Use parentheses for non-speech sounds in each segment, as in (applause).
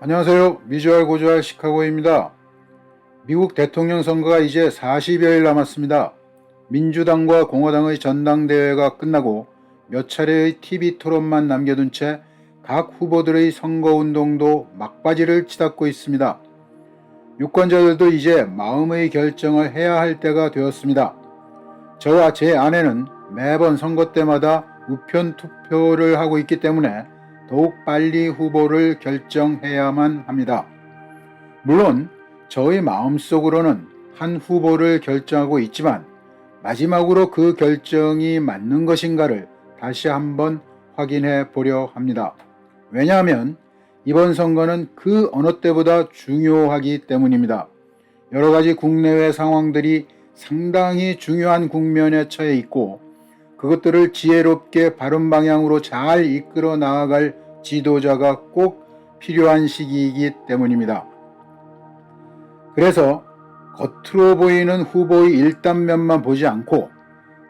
안녕하세요. 미주알 고주알 시카고입니다. 미국 대통령 선거가 이제 40여일 남았습니다. 민주당과 공화당의 전당대회가 끝나고 몇 차례의 TV 토론만 남겨둔 채 각 후보들의 선거운동도 막바지를 치닫고 있습니다. 유권자들도 이제 마음의 결정을 해야 할 때가 되었습니다. 저와 제 아내는 매번 선거 때마다 우편 투표를 하고 있기 때문에 더욱 빨리 후보를 결정해야만 합니다. 물론 저의 마음속으로는 한 후보를 결정하고 있지만 마지막으로 그 결정이 맞는 것인가를 다시 한번 확인해 보려 합니다. 왜냐하면 이번 선거는 그 어느 때보다 중요하기 때문입니다. 여러 가지 국내외 상황들이 상당히 중요한 국면에 처해 있고 그것들을 지혜롭게 바른 방향으로 잘 이끌어 나아갈 지도자가 꼭 필요한 시기이기 때문입니다. 그래서 겉으로 보이는 후보의 일단면만 보지 않고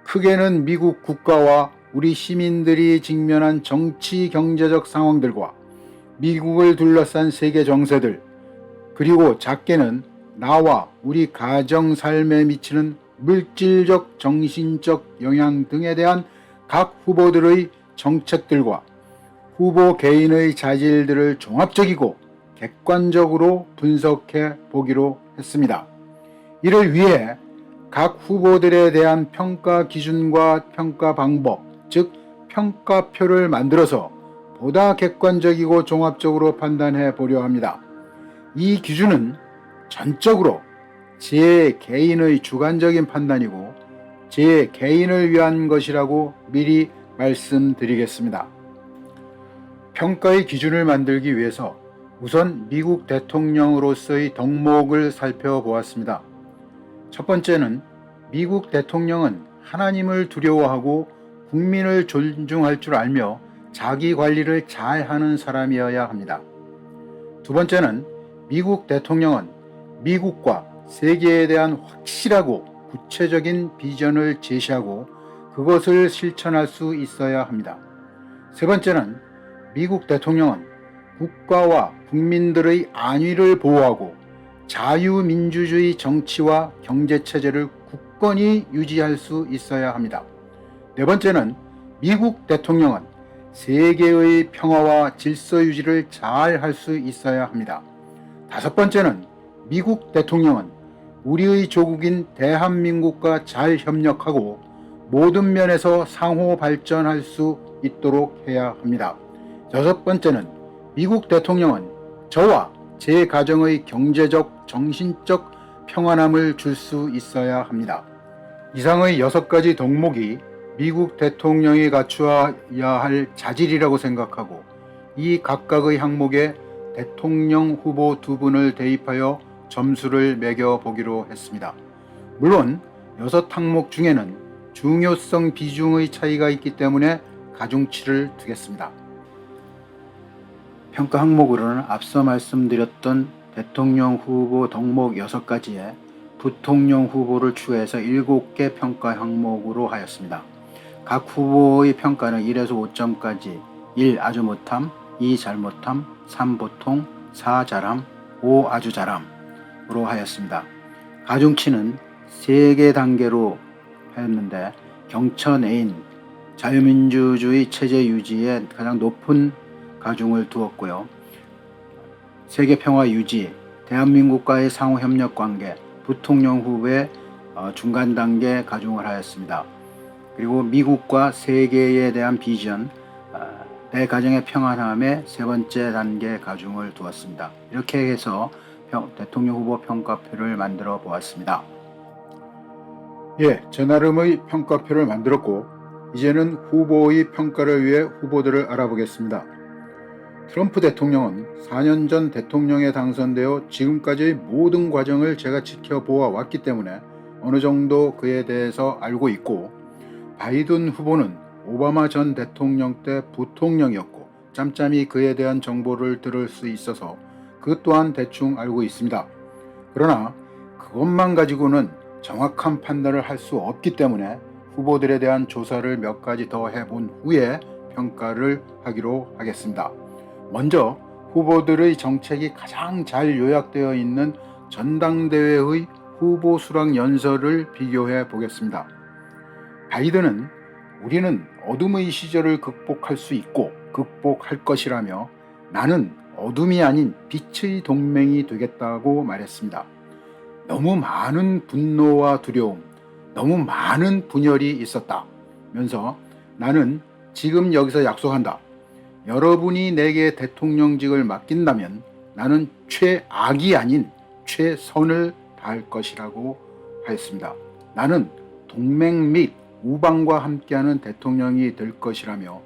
크게는 미국 국가와 우리 시민들이 직면한 정치 경제적 상황들과 미국을 둘러싼 세계 정세들 그리고 작게는 나와 우리 가정 삶에 미치는 물질적 정신적 영향 등에 대한 각 후보들의 정책들과 후보 개인의 자질들을 종합적이고 객관적으로 분석해 보기로 했습니다. 이를 위해 각 후보들에 대한 평가 기준과 평가 방법, 즉 평가표를 만들어서 보다 객관적이고 종합적으로 판단해 보려 합니다. 이 기준은 전적으로 제 개인의 주관적인 판단이고 제 개인을 위한 것이라고 미리 말씀드리겠습니다. 평가의 기준을 만들기 위해서 우선 미국 대통령으로서의 덕목을 살펴보았습니다. 첫 번째는 미국 대통령은 하나님을 두려워하고 국민을 존중할 줄 알며 자기 관리를 잘 하는 사람이어야 합니다. 두 번째는 미국 대통령은 미국과 세계에 대한 확실하고 구체적인 비전을 제시하고 그것을 실천할 수 있어야 합니다. 세 번째는 미국 대통령은 국가와 국민들의 안위를 보호하고 자유민주주의 정치와 경제체제를 굳건히 유지할 수 있어야 합니다. 네 번째는 미국 대통령은 세계의 평화와 질서 유지를 잘 할 수 있어야 합니다. 다섯 번째는 미국 대통령은 우리의 조국인 대한민국과 잘 협력하고 모든 면에서 상호 발전할 수 있도록 해야 합니다. 여섯 번째는 미국 대통령은 저와 제 가정의 경제적, 정신적 평안함을 줄 수 있어야 합니다. 이상의 여섯 가지 덕목이 미국 대통령이 갖추어야 할 자질이라고 생각하고 이 각각의 항목에 대통령 후보 두 분을 대입하여 점수를 매겨 보기로 했습니다. 물론 여섯 항목 중에는 중요성 비중의 차이가 있기 때문에 가중치를 두겠습니다. 평가 항목으로는 앞서 말씀드렸던 대통령 후보 덕목 6가지에 부통령 후보를 추가해서 7개 평가 항목으로 하였습니다. 각 후보의 평가는 1에서 5점까지 1 아주 못함, 2 잘못함, 3 보통, 4 잘함, 5 아주 잘함으 로 하였습니다. 가중치는 3개 단계로 하였는데 경천 A인 자유민주주의 체제 유지에 가장 높은 가중을 두었고요. 세계 평화 유지, 대한민국과의 상호 협력 관계, 부통령 후보의 어, 중간 단계 가중을 하였습니다. 그리고 미국과 세계에 대한 비전, 어, 내 가정의 평안함의 세 번째 단계 가중을 두었습니다. 이렇게 해서 평, 대통령 후보 평가표를 만들어 보았습니다. 예, 제 나름의 평가표를 만들었고 이제는 후보의 평가를 위해 후보들을 알아보겠습니다. 트럼프 대통령은 4년 전 대통령에 당선되어 지금까지의 모든 과정을 제가 지켜보아 왔기 때문에 어느 정도 그에 대해서 알고 있고 바이든 후보는 오바마 전 대통령 때 부통령이었고 짬짬이 그에 대한 정보를 들을 수 있어서 그 또한 대충 알고 있습니다. 그러나 그것만 가지고는 정확한 판단을 할 수 없기 때문에 후보들에 대한 조사를 몇 가지 더 해본 후에 평가를 하기로 하겠습니다. 먼저 후보들의 정책이 가장 잘 요약되어 있는 전당대회의 후보 수락 연설을 비교해 보겠습니다. 바이든은 우리는 어둠의 시절을 극복할 수 있고 극복할 것이라며 나는 어둠이 아닌 빛의 동맹이 되겠다고 말했습니다. 너무 많은 분노와 두려움, 너무 많은 분열이 있었다. 면서 나는 지금 여기서 약속한다. 여러분이 내게 대통령직을 맡긴다면 나는 최악이 아닌 최선을 다할 것이라고 하였습니다. 나는 동맹 및 우방과 함께하는 대통령이 될 것이라며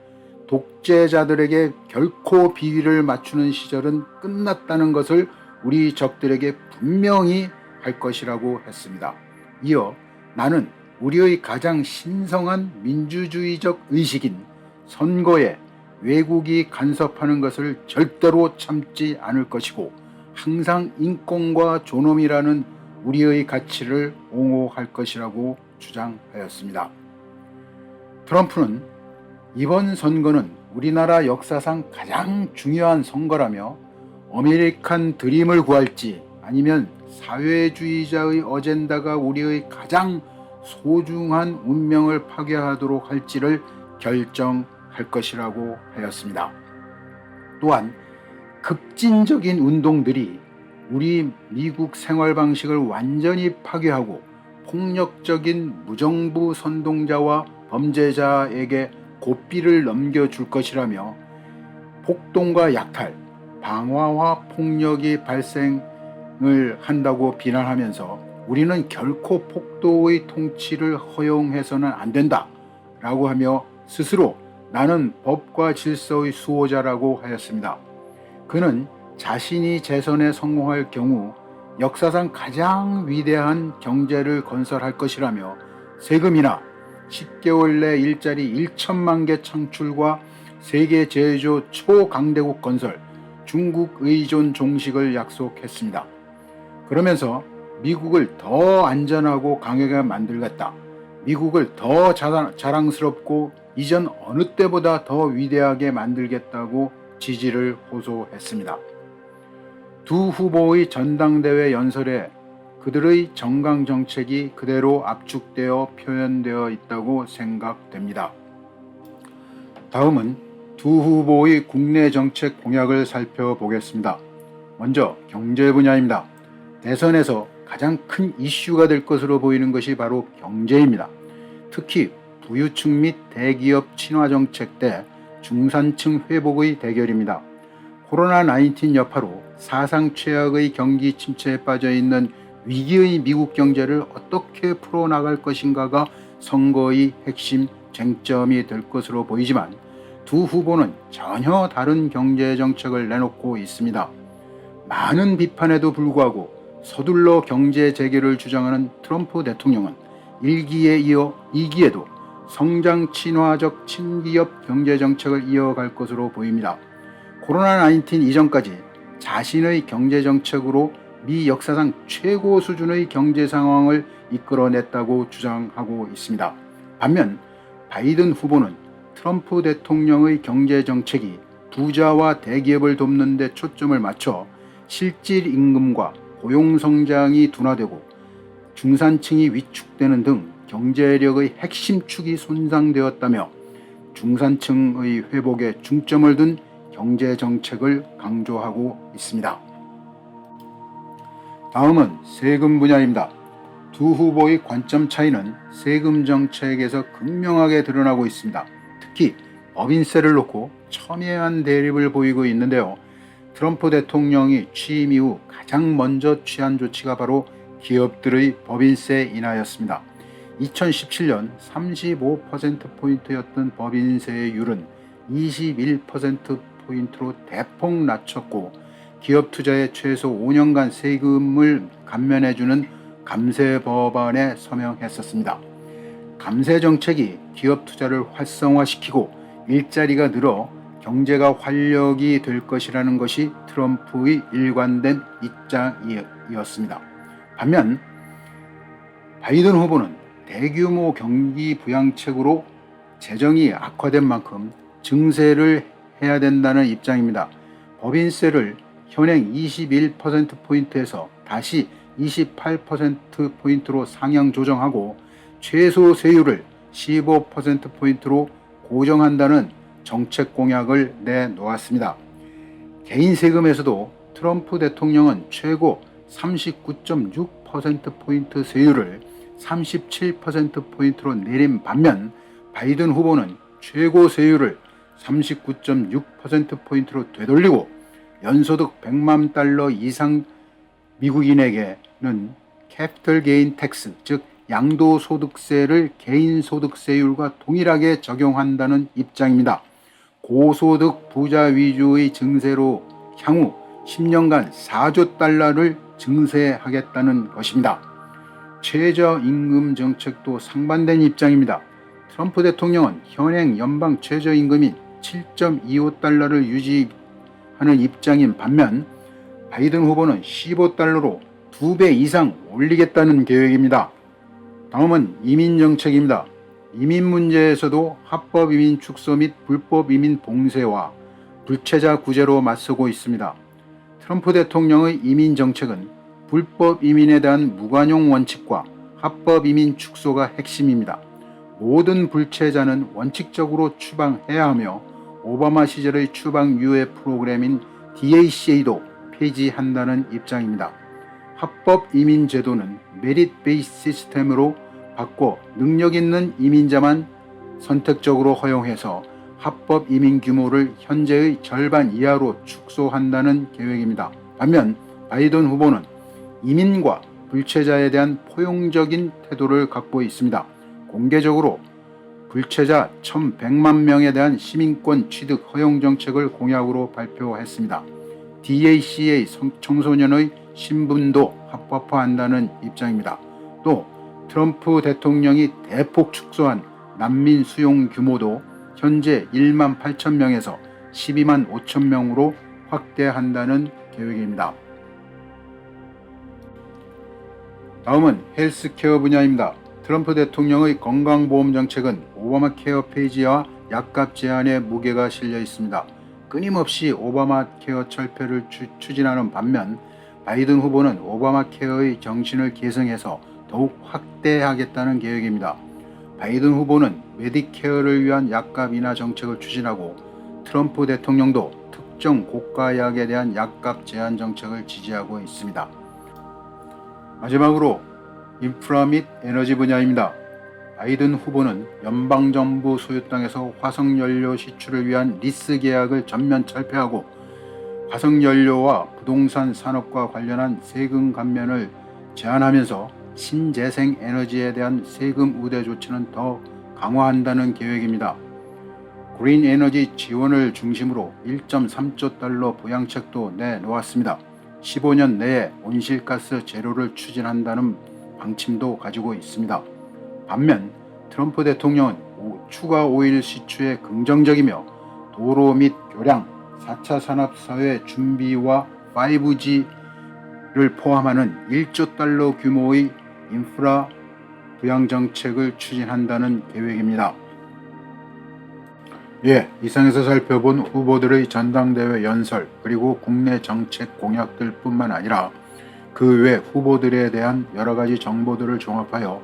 독재자들에게 결코 비위를 맞추는 시절은 끝났다는 것을 우리 적들에게 분명히 할 것이라고 했습니다. 이어 나는 우리의 가장 신성한 민주주의적 의식인 선거에 외국이 간섭하는 것을 절대로 참지 않을 것이고 항상 인권과 존엄이라는 우리의 가치를 옹호할 것이라고 주장하였습니다. 트럼프는 이번 선거는 우리나라 역사상 가장 중요한 선거라며 아메리칸 드림을 구할지 아니면 사회주의자의 어젠다가 우리의 가장 소중한 운명을 파괴하도록 할지를 결정할 것이라고 하였습니다. 또한 급진적인 운동들이 우리 미국 생활 방식을 완전히 파괴하고 폭력적인 무정부 선동자와 범죄자에게 고삐를 넘겨줄 것이라며 폭동과 약탈, 방화와 폭력이 발생을 한다고 비난하면서 우리는 결코 폭도의 통치를 허용해서는 안 된다 라고 하며 스스로 나는 법과 질서의 수호자라고 하였습니다. 그는 자신이 재선에 성공할 경우 역사상 가장 위대한 경제를 건설할 것이라며 세금이나 10개월 내 일자리 1천만 개 창출과 세계 제조 초강대국 건설, 중국 의존 종식을 약속했습니다. 그러면서 미국을 더 안전하고 강하게 만들겠다. 미국을 더 자랑, 자랑스럽고 이전 어느 때보다 더 위대하게 만들겠다고 지지를 호소했습니다. 두 후보의 전당대회 연설에 그들의 정강 정책이 그대로 압축되어 표현되어 있다고 생각됩니다. 다음은 두 후보의 국내 정책 공약을 살펴보겠습니다. 먼저 경제 분야입니다. 대선에서 가장 큰 이슈가 될 것으로 보이는 것이 바로 경제입니다. 특히 부유층 및 대기업 친화 정책 때 중산층 회복의 대결입니다. 코로나19 여파로 사상 최악의 경기 침체에 빠져 있는 위기의 미국 경제를 어떻게 풀어나갈 것인가가 선거의 핵심 쟁점이 될 것으로 보이지만 두 후보는 전혀 다른 경제 정책을 내놓고 있습니다. 많은 비판에도 불구하고 서둘러 경제 재개를 주장하는 트럼프 대통령은 1기에 이어 2기에도 성장 친화적 친기업 경제 정책을 이어갈 것으로 보입니다. 코로나 19 이전까지 자신의 경제 정책으로 미 역사상 최고 수준의 경제 상황을 이끌어냈다고 주장하고 있습니다. 반면 바이든 후보는 트럼프 대통령의 경제 정책이 부자와 대기업을 돕는 데 초점을 맞춰 실질 임금과 고용 성장이 둔화되고 중산층이 위축되는 등 경제력의 핵심 축이 손상되었다며 중산층의 회복에 중점을 둔 경제 정책을 강조하고 있습니다. 다음은 세금 분야입니다. 두 후보의 관점 차이는 세금 정책에서 극명하게 드러나고 있습니다. 특히 법인세를 놓고 첨예한 대립을 보이고 있는데요. 트럼프 대통령이 취임 이후 가장 먼저 취한 조치가 바로 기업들의 법인세 인하였습니다. 2017년 35%포인트였던 법인세율은 21%포인트로 대폭 낮췄고 기업 투자에 최소 5년간 세금을 감면해주는 감세 법안에 서명했었습니다. 감세 정책이 기업 투자를 활성화시키고 일자리가 늘어 경제가 활력이 될 것이라는 것이 트럼프의 일관된 입장이었습니다. 반면 바이든 후보는 대규모 경기 부양책으로 재정이 악화된 만큼 증세를 해야 된다는 입장입니다. 법인세를 현행 21%포인트에서 다시 28%포인트로 상향 조정하고 최소 세율을 15%포인트로 고정한다는 정책 공약을 내놓았습니다. 개인 세금에서도 트럼프 대통령은 최고 39.6%포인트 세율을 37%포인트로 내린 반면 바이든 후보는 최고 세율을 39.6%포인트로 되돌리고 연소득 100만 달러 이상 미국인에게는 캐피털 게인 텍스, 즉 양도소득세를 개인소득세율과 동일하게 적용한다는 입장입니다. 고소득 부자 위주의 증세로 향후 10년간 4조 달러를 증세하겠다는 것입니다. 최저임금 정책도 상반된 입장입니다. 트럼프 대통령은 현행 연방 최저임금인 7.25달러를 유지 하는 입장인 반면 바이든 후보는 15달러로 2배 이상 올리겠다는 계획입니다. 다음은 이민 정책입니다. 이민 문제에서도 합법 이민 축소 및 불법 이민 봉쇄와 불체자 구제로 맞서고 있습니다. 트럼프 대통령의 이민 정책은 불법 이민에 대한 무관용 원칙과 합법 이민 축소가 핵심입니다. 모든 불체자는 원칙적으로 추방해야 하며 오바마 시절의 추방 유예 프로그램인 DACA도 폐지한다는 입장입니다. 합법 이민 제도는 메릿 베이스 시스템으로 바꿔 능력 있는 이민자만 선택적으로 허용해서 합법 이민 규모를 현재의 절반 이하로 축소한다는 계획입니다. 반면 바이든 후보는 이민과 불체자에 대한 포용적인 태도를 갖고 있습니다. 공개적으로 불체자 1,100만 명에 대한 시민권 취득 허용 정책을 공약으로 발표했습니다. DACA 청소년의 신분도 합법화한다는 입장입니다. 또 트럼프 대통령이 대폭 축소한 난민 수용 규모도 현재 1만 8천 명에서 12만 5천 명으로 확대한다는 계획입니다. 다음은 헬스케어 분야입니다. 트럼프 대통령의 건강보험 정책은 오바마 케어 페이지와 약값 제한에 무게가 실려 있습니다. 끊임없이 오바마 케어 철폐를 추, 추진하는 반면 바이든 후보는 오바마 케어의 정신을 계승해서 더욱 확대하겠다는 계획입니다. 바이든 후보는 메디케어를 위한 약값 인하 정책을 추진하고 트럼프 대통령도 특정 고가약에 대한 약값 제한 정책을 지지하고 있습니다. 마지막으로 인프라 및 에너지 분야입니다. 바이든 후보는 연방정부 소유 땅에서 화석연료 시출을 위한 리스 계약을 전면 철폐하고 화석연료와 부동산 산업과 관련한 세금 감면을 제한하면서 신재생 에너지에 대한 세금 우대 조치는 더 강화한다는 계획입니다. 그린 에너지 지원을 중심으로 1.3조 달러 부양책도 내놓았습니다. 15년 내에 온실가스 제로를 추진한다는 방침도 가지고 있습니다. 반면 트럼프 대통령은 추가 오일 시추에 긍정적이며 도로 및 교량, 4차 산업사회 준비와 5G를 포함하는 1조 달러 규모의 인프라 부양 정책을 추진한다는 계획입니다. 예, 이상에서 살펴본 후보들의 전당대회 연설 그리고 국내 정책 공약들 뿐만 아니라 그 외 후보들에 대한 여러 가지 정보들을 종합하여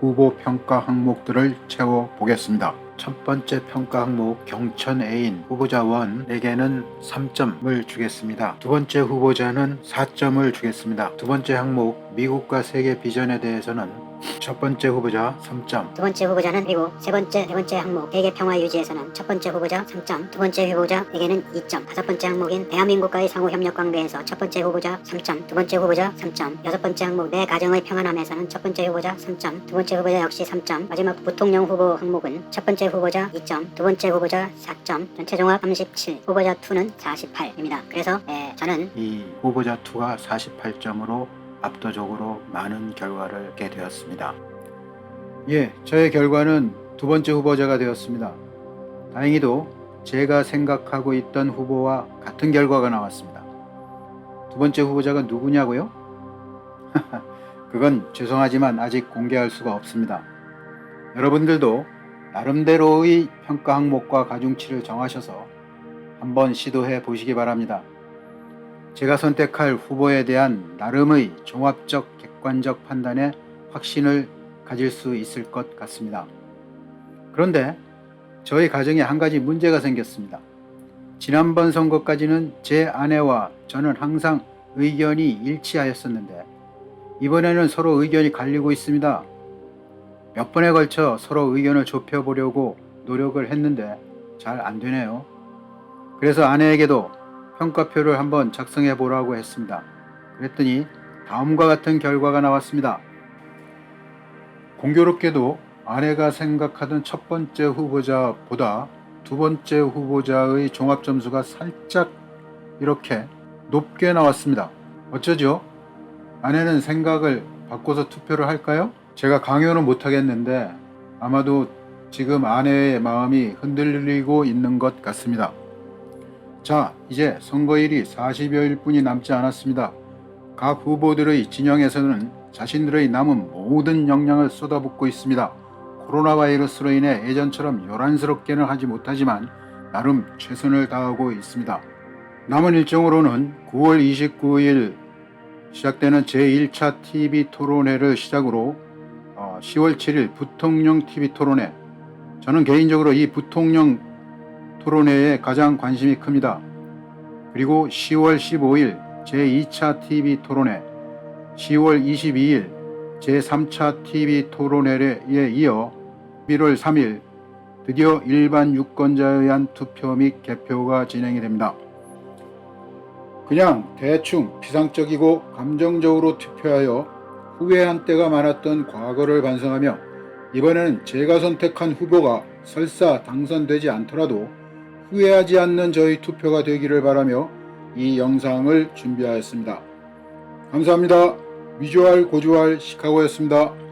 후보 평가 항목들을 채워 보겠습니다. 첫 번째 평가 항목 경천 애인 후보자 1에게는 3점을 주겠습니다. 두 번째 후보자는 4점을 주겠습니다. 두 번째 항목 미국과 세계 비전에 대해서는 첫 번째 후보자 3점, 두 번째 후보자는 그리고 세 번째 네 번째 항목 세계 평화 유지에서는 첫 번째 후보자 3점, 두 번째 후보자에게는 2점, 다섯 번째 항목인 대한민국과의 상호 협력 관계에서 첫 번째 후보자 3점, 두 번째 후보자 3점, 여섯 번째 항목 내 가정의 평안함에서는 첫 번째 후보자 3점, 두 번째 후보자 역시 3점, 마지막 부통령 후보 항목은 첫 번째 후보자 2점, 두 번째 후보자 4점, 전체 종합 37, 후보자 2는 48입니다. 그래서 예, 저는 이 후보자 2가 48점으로 압도적으로 많은 결과를 얻게 되었습니다. 예, 저의 결과는 두 번째 후보자가 되었습니다. 다행히도 제가 생각하고 있던 후보와 같은 결과가 나왔습니다. 두 번째 후보자가 누구냐고요? (laughs) 그건 죄송하지만 아직 공개할 수가 없습니다. 여러분들도 나름대로의 평가 항목과 가중치를 정하셔서 한번 시도해 보시기 바랍니다. 제가 선택할 후보에 대한 나름의 종합적 객관적 판단에 확신을 가질 수 있을 것 같습니다. 그런데 저희 가정에 한 가지 문제가 생겼습니다. 지난번 선거까지는 제 아내와 저는 항상 의견이 일치하였었는데 이번에는 서로 의견이 갈리고 있습니다. 몇 번에 걸쳐 서로 의견을 좁혀보려고 노력을 했는데 잘 안 되네요. 그래서 아내에게도 평가표를 한번 작성해 보라고 했습니다. 그랬더니 다음과 같은 결과가 나왔습니다. 공교롭게도 아내가 생각하던 첫 번째 후보자보다 두 번째 후보자의 종합 점수가 살짝 이렇게 높게 나왔습니다. 어쩌죠? 아내는 생각을 바꿔서 투표를 할까요? 제가 강요는 못하겠는데 아마도 지금 아내의 마음이 흔들리고 있는 것 같습니다. 자, 이제 선거일이 40여일 뿐이 남지 않았습니다. 각 후보들의 진영에서는 자신들의 남은 모든 역량을 쏟아붓고 있습니다. 코로나 바이러스로 인해 예전처럼 요란스럽게는 하지 못하지만 나름 최선을 다하고 있습니다. 남은 일정으로는 9월 29일 시작되는 제1차 TV 토론회를 시작으로 어, 10월 7일 부통령 TV 토론회 저는 개인적으로 이 부통령 토론회에 가장 관심이 큽니다. 그리고 10월 15일 제2차 TV 토론회, 10월 22일 제3차 TV 토론회에 이어 11월 3일 드디어 일반 유권자에 의한 투표 및 개표가 진행이 됩니다. 그냥 대충 피상적이고 감정적으로 투표하여 후회한 때가 많았던 과거를 반성하며 이번에는 제가 선택한 후보가 설사 당선되지 않더라도 후회하지 않는 저희 투표가 되기를 바라며 이 영상을 준비하였습니다. 감사합니다. 위주알 고주알 시카고였습니다.